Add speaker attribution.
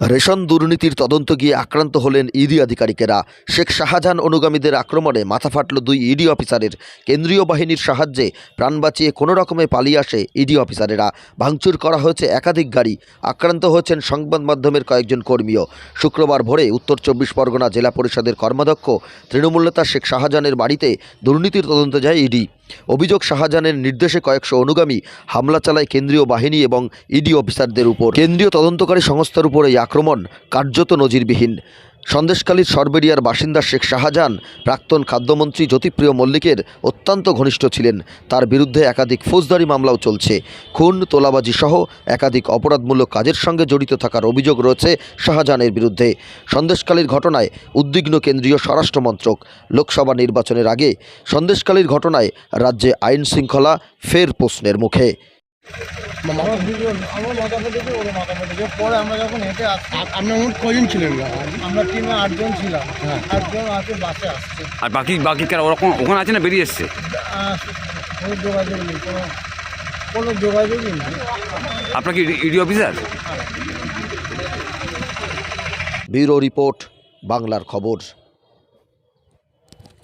Speaker 1: Ration দুর্নীতির তদন্ত গিয়ে আক্রান্ত হলেন ইডি আধিকারিকেরা। শেখ শাহজাহান অনুগামীদের আক্রমণে মাথা ফাটল দুই ইডি অফিসারের। কেন্দ্রীয় বাহিনীর সাহায্যে প্রাণ বাঁচিয়ে কোনো রকমে পালিয়ে আসে ইডি অফিসারেরা। ভাঙচুর করা হয়েছে একাধিক গাড়ি। আক্রান্ত হয়েছেন সংবাদ মাধ্যমের কয়েকজন কর্মীও। শুক্রবার ভোরে উত্তর চব্বিশ পরগনা জেলা পরিষদের কর্মাধ্যক্ষ তৃণমূল নেতা শেখ শাহজাহানের বাড়িতে দুর্নীতির তদন্ত যায় ইডি। অভিযোগ শাহজাহানের নির্দেশে কয়েকশো অনুগামী হামলা চালায় কেন্দ্রীয় বাহিনী এবং ইডি অফিসারদের উপর। কেন্দ্রীয় তদন্তকারী সংস্থার উপর এই আক্রমণ কার্যত নজিরবিহীন। সন্দেশখালীর সরবেরিয়ার বাসিন্দা শেখ শাহজাহান প্রাক্তন খাদ্যমন্ত্রী জ্যোতিপ্রিয় মল্লিকের অত্যন্ত ঘনিষ্ঠ ছিলেন। তার বিরুদ্ধে একাধিক ফৌজদারি মামলাও চলছে। খুন, তোলাবাজি সহ একাধিক অপরাধমূলক কাজের সঙ্গে জড়িত থাকার অভিযোগ রয়েছে শাহজাহানের বিরুদ্ধে। সন্দেশকালীর ঘটনায় উদ্বিগ্ন কেন্দ্রীয় স্বরাষ্ট্র মন্ত্রক। লোকসভা নির্বাচনের আগে সন্দেশকালীর ঘটনায় রাজ্যে আইন শৃঙ্খলা ফের প্রশ্নের মুখে।
Speaker 2: আমার দুজন আমার মাথা ফেটেছে ওর মাথা ফেটেছে পরে আমরা যখন হেঁটে আসছি
Speaker 3: আপনার মোট কজন ছিলেন?
Speaker 2: আমরা টিমে আটজন ছিলাম।
Speaker 3: হ্যাঁ।
Speaker 2: আটজন আছে বাসে আসছে।
Speaker 4: আর বাকি বাকি কারা? ওরকম ওখানে আছে না বেরিয়ে এসছে?
Speaker 2: কোনো যোগাযোগ নেই কোনো কোনো যোগাযোগই নেই।
Speaker 4: আপনার কি ইডি অফিসার?
Speaker 1: ব্যুরো রিপোর্ট বাংলার খবর।